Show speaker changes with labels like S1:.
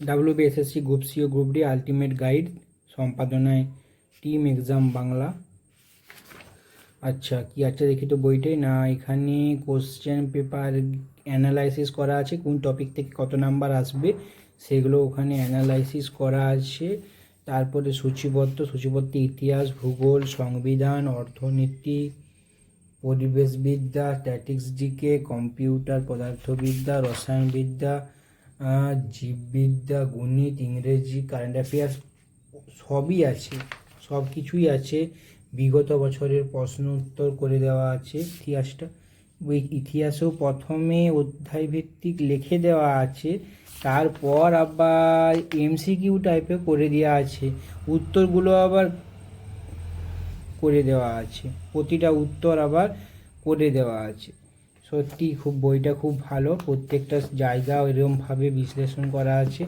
S1: WBSSC group C ও group D ultimate guide সম্পাদনায় team exam Bangla আচ্ছা কি আছে দেখি তো বইটাই? না, এখানে কোশ্চেন পেপার অ্যানালাইসিস করা আছে, কোন টপিক থেকে কত নাম্বার আসবে সেগুলো ওখানে অ্যানালাইসিস করা আছে। তারপরে সূচিবদ্ধ সূচিবদ্ধ ইতিহাস, ভূগোল, সংবিধান, অর্থনীতি, পরিবেশবিদ্যা স্ট্যাটিক্স জিকে কম্পিউটার পদার্থবিদ্যা, রসায়নবিদ্যা জীববিদ্যা, গণিত, ইংরেজি কারেন্ট অ্যাফেয়ার্স সবই আছে সব কিছুই আছে। বিগত বছরের প্রশ্ন উত্তর করে দেওয়া আছে ইতিহাসটা। ওই ইতিহাসেও প্রথমে অধ্যায় ভিত্তিক লিখে দেওয়া আছে, তারপর আবার এমসিকিউ টাইপে করে দেওয়া আছে। উত্তরগুলো আবার করে দেওয়া আছে, প্রতিটা উত্তর আবার করে দেওয়া আছে। সত্যি খুব বইটা খুব ভালো। প্রত্যেকটা জায়গা এরকমভাবে বিশ্লেষণ করা আছে।